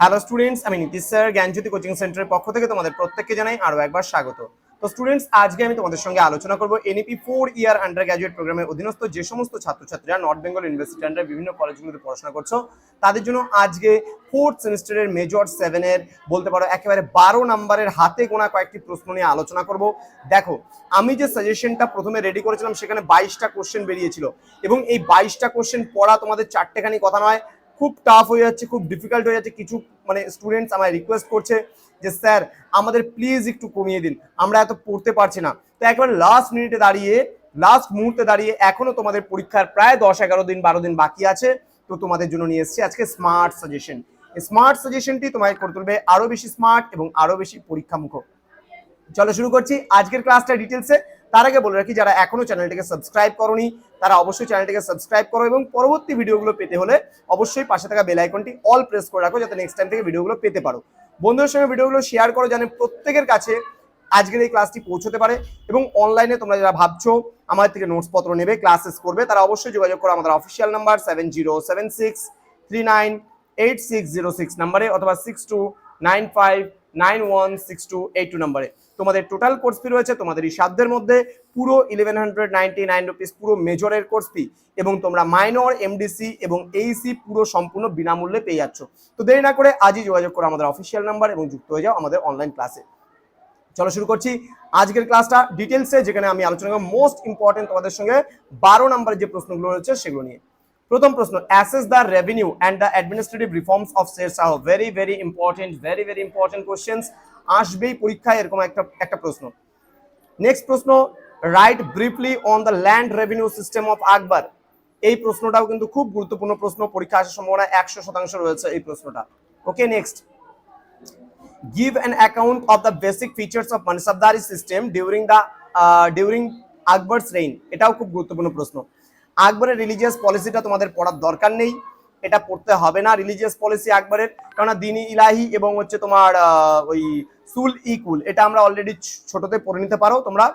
Hello students আমি Nitish sir জ্ঞানজ্যোতি coaching সেন্টারের পক্ষ থেকে তোমাদের প্রত্যেককে জানাই আরও একবার স্বাগত। তো স্টুডেন্টস আজকে আমি তোমাদের সঙ্গে আলোচনা করব NEP four year undergraduate প্রোগ্রামের অধীনস্থ যে সমস্ত ছাত্রছাত্রীরা নর্থ বেঙ্গল ইউনিভার্সিটি আন্ডার বিভিন্ন কলেজগুলোতে পড়াশোনা করছ, তাদের জন্য আজকে ফোর্থ সেমিস্টারের মেজর সেভেনের বলতে পারো একেবারে বারো নাম্বারের হাতে গোনা কয়েকটি প্রশ্ন নিয়ে আলোচনা করব। দেখো, আমি যে সাজেশনটা প্রথমে রেডি করেছিলাম সেখানে বাইশটা কোশ্চেন বেরিয়েছিল এবং এই বাইশটা কোশ্চেন পড়া তোমাদের চারটেখানি কথা নয়। খুব টাফ হয়ে যাচ্ছে, খুব ডিফিকাল্ট হয়ে যাচ্ছে। কিছু মানে স্টুডেন্টস আমায় রিকোয়েস্ট করছে যে, স্যার, আমাদের প্লিজ একটু কমিয়ে দিন। আমরা এত পড়তে পারছি না। তো একবার লাস্ট মিনিটে দাঁড়িয়ে লাস্ট মুহূর্তে দাঁড়িয়ে এখনও তোমাদের পরীক্ষার প্রায় দশ, এগারো দিন, বারো দিন বাকি আছে। তো তোমাদের জন্য নিয়ে এসেছি আজকে স্মার্ট সাজেশন স্মার্ট সাজেশনটি তোমায় করে তুলবে আরও বেশি স্মার্ট এবং আরও বেশি পরীক্ষামুখ চলো শুরু করছি। আজকের ক্লাসটা ডিটেলসে তার আগে বলে রাখি, যারা এখনও চ্যানেলটিকে সাবস্ক্রাইব করনি, তারা অবশ্যই চ্যানেলটিকে সাবস্ক্রাইব করো এবং পরবর্তী ভিডিওগুলো পেতে হলে অবশ্যই পাশে থাকা বেল আইকনটি অল প্রেস করে রাখো, যাতে নেক্সট টাইম থেকে ভিডিওগুলো পেতে পারো। বন্ধুদের সঙ্গে ভিডিওগুলো শেয়ার করো, যেন প্রত্যেকের কাছে আজকের এই ক্লাসটি পৌঁছতে পারে এবং অনলাইনে তোমরা যারা ভাবছ আমার থেকে নোটস পত্র নেবে ক্লাসেস করবে, তারা অবশ্যই যোগাযোগ করো আমাদের official number seven zero seven six three nine eight six zero six নাম্বারে অথবা six two nine five nine one six two eight two নাম্বারে। তোমাদের টোটাল কোর্স ফি রয়েছে তোমাদের এই সাধ্যের মধ্যে পুরো eleven hundred ninety nine rupees পুরো মেজরের কোর্স ফি এবং তোমরা মাইনর এমডিসি এবং এইসি পুরো সম্পূর্ণ বিনামূল্যে পেয়ে যাচ্ছ। তো দেরি না করে আজই যোগাযোগ করো আমাদের অফিসিয়াল নাম্বার এবং যুক্ত হয়ে যাও আমাদের অনলাইন ক্লাসে চলো শুরু করছি আজকের ক্লাসটা ডিটেলসে যেখানে আমি আলোচনা করব মোস্ট ইম্পর্টেন্ট তোমাদের সঙ্গে বারো নম্বরের যে প্রশ্নগুলো রয়েছে, সেগুলো নিয়ে। প্রথম প্রশ্ন assess the revenue and the administrative reforms of Sher Shah very very important very very important questions আসবেই পরীক্ষায়, এরকম একটা একটা প্রশ্ন। নেক্সট প্রশ্ন write briefly on the land revenue system of Akbar এই প্রশ্নটাও কিন্তু খুব গুরুত্বপূর্ণ প্রশ্ন, পরীক্ষা আসার সম্ভাবনা একশো শতাংশ রয়েছে এই প্রশ্নটা। Okay next give an account of the basic features of Mansabdari system during the during Akbar's reign এটাও খুব গুরুত্বপূর্ণ প্রশ্ন। আকবরের রিলিজিয়াস পলিসিটা তোমাদের পড়ার দরকার নেই। এটা পড়তে হবে না রিলিজিয়াস পলিসি আকবরের। কেননা দিনী ইলাহি এবং হচ্ছে তোমার ওই সুল ইকুল এটা আমরা অলরেডি ছোটতে পড়ে নিতে পারো তোমরা।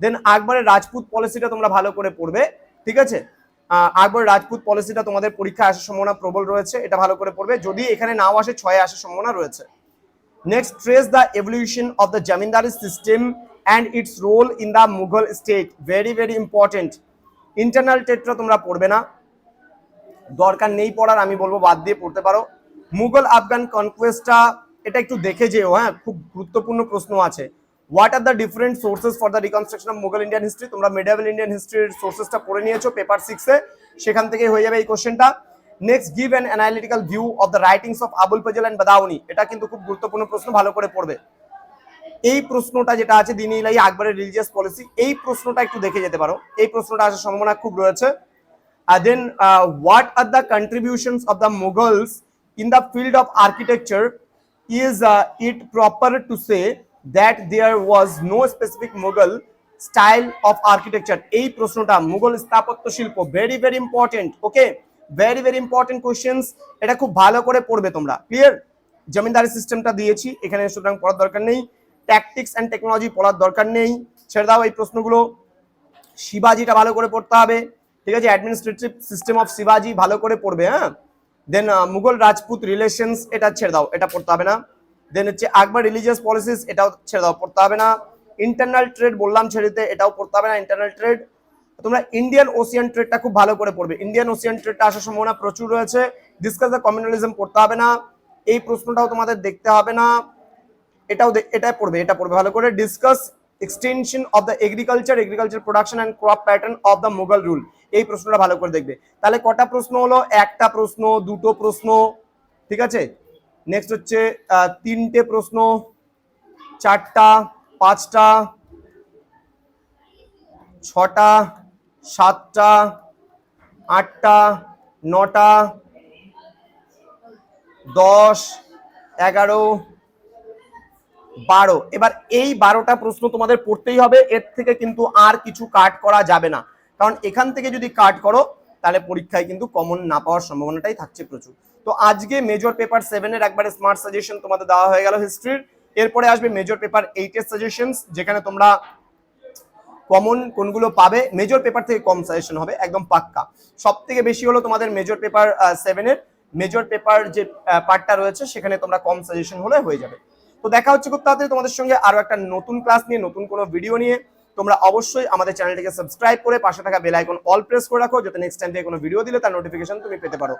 দেন আকবরের রাজপুত পলিসিটা তোমরা ভালো করে পড়বে ঠিক আছে? আহ, আকবরের রাজপুত পলিসিটা তোমাদের পরীক্ষা আসার সম্ভাবনা প্রবল রয়েছে এটা ভালো করে পড়বে। যদি এখানে নাও আসে ছয়ে আসার সম্ভাবনা রয়েছে। Next trace the evolution of the Jamindari system and its role in the Mughal state very very important. Internal টেট্রা তোমরা পড়বে না। দরকার নেই পড়ার, আমি বলব বাদ দিয়ে পড়তে পারো। মুঘল আফগান কনকোয়েস্টটা এটা একটু দেখে যেও হ্যাঁ খুব গুরুত্বপূর্ণ প্রশ্ন আছে। What are the different sources for the reconstruction of Mughal Indian history তোমরা মিডিয়াবল ইন্ডিয়ান হিস্ট্রির সোর্সেসটা পড়ে নিয়েছো পেপার সিক্সে সেখান থেকে হয়ে যাবে এই কোশ্চেনটা next give an analytical view of the writings of Abul Fazl and Badauni এটা কিন্তু খুব গুরুত্বপূর্ণ প্রশ্ন, ভালো করে পড়বে। এই প্রশ্নটা যেটা আছে দিনী ইলাহি আকবরের রিলিজিয়াস পলিসি এই প্রশ্নটা একটু দেখে যেতে পারো। এই প্রশ্নটা আসার সম্ভাবনা খুব রয়েছে। Uh, what are the contributions of the mughals in the field of architecture is uh, it proper to say that there was no specific mughal style of architecture? এই প্রশ্নটা মুঘল স্থাপত্য শিল্প very very important okay very very important questions এটা খুব ভালো করে পড়বে তোমরা। ক্লিয়ার জমিদারি সিস্টেমটা দিয়েছি এখানে সুতরাং পড়ার দরকার নেই। ট্যাকটিক্স অ্যান্ড টেকনোলজি পড়ার দরকার নেই। ছেড়ে দাও এই প্রশ্নগুলো। শিবাজিটা ভালো করে পড়তে হবে। ঠিক আছে? অ্যাডমিনিস্ট্রেটিভ সিস্টেম অফ শিবাজি ভালো করে পড়বে হ্যাঁ? দেন মুঘল রাজপুত রিলেশনস এটা ছেড়ে দাও, এটা পড়তে হবে না। দেন হচ্ছে আকবর রিলিজিয়াস পলিসিস এটাও ছেড়ে দাও, পড়তে হবে না। ইন্টারনাল ট্রেড বললাম ছেড়ে দিতে, এটাও পড়তে হবে না ইন্টারনাল ট্রেড তোমরা ইন্ডিয়ান ওসিয়ান ট্রেডটা খুব ভালো করে পড়বে। ইন্ডিয়ান ওসিয়ান ট্রেডটা আসার সম্ভাবনা প্রচুর রয়েছে। ডিসকাস দ্য কমিউনালিজম পড়তে হবে না। এই প্রশ্নটাও তোমাদের দেখতে হবে না। এটাও এটা পড়বে এটা পড়বে। ভালো করে discuss extension of the agriculture agriculture production and crop pattern of the Mughal rule এই প্রশ্নটা ভালো করে দেখবে। তাহলে কটা প্রশ্ন হলো? একটা প্রশ্ন, দুটো প্রশ্ন, ঠিক আছে? নেক্সট হচ্ছে তিনটে প্রশ্ন, চারটা, পাঁচটা, ছটা, সাতটা, আটটা, নটা, দশ, এগারো বারো। এবার এই বারোটা প্রশ্ন তোমাদের পড়তেই হবে, এর থেকে কিন্তু আর কিছু কাট করা যাবে না। কারণ এখান থেকে যদি কাট করো, তাহলে পরীক্ষায় কিন্তু কমন না পাওয়ার সম্ভাবনাটাই থাকছে প্রচুর। তো আজকে মেজর পেপার সেভেনের একবারে স্মার্ট সাজেশন তোমাদের দেওয়া হয়ে গেল হিস্ট্রির এরপরে আসবে মেজর পেপার এইটের সাজেশনস যেখানে তোমরা কমন কোনগুলো পাবে? মেজর পেপার থেকে কম সাজেশন হবে, একদম পাক্কা। সব থেকে বেশি হলো তোমাদের মেজর পেপার সেভেনের মেজর পেপার যে পার্টটা রয়েছে, সেখানে তোমরা কম সাজেশন হলে হয়ে যাবে। তো দেখা হচ্ছে খুব তাড়াতাড়ি তোমাদের সঙ্গে আরও একটা নতুন ক্লাস নিয়ে, নতুন কোনো ভিডিও নিয়ে। তোমরা অবশ্যই আমাদের চ্যানেলটিকে সাবস্ক্রাইব করে পাশে থাকা বেল আইকন অল প্রেস করে রাখো, যাতে নেক্সট টাইম থেকে কোনো ভিডিও দিলে তার নোটিফিকেশন তুমি পেতে পারো।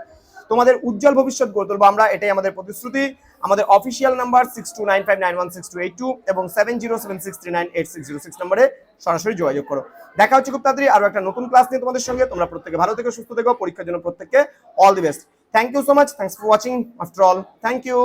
তোমাদের উজ্জ্বল ভবিষ্যৎ গড়ে তুলবো আমরা, এটাই আমাদের প্রতিশ্রুতি। আমাদের official number six two nine five nine one six two eight two এবং seven zero seven six three nine eight six zero six নম্বরে সরাসরি যোগাযোগ করো। দেখা হচ্ছে খুব তাড়াতাড়ি আরও একটা নতুন ক্লাস নিয়ে তোমাদের সঙ্গে। তোমরা প্রত্যেকে ভালো থেকে, সুস্থ থেকো, পরীক্ষার জন্য প্রত্যেককে all the best thank you so much thanks for watching after all thank you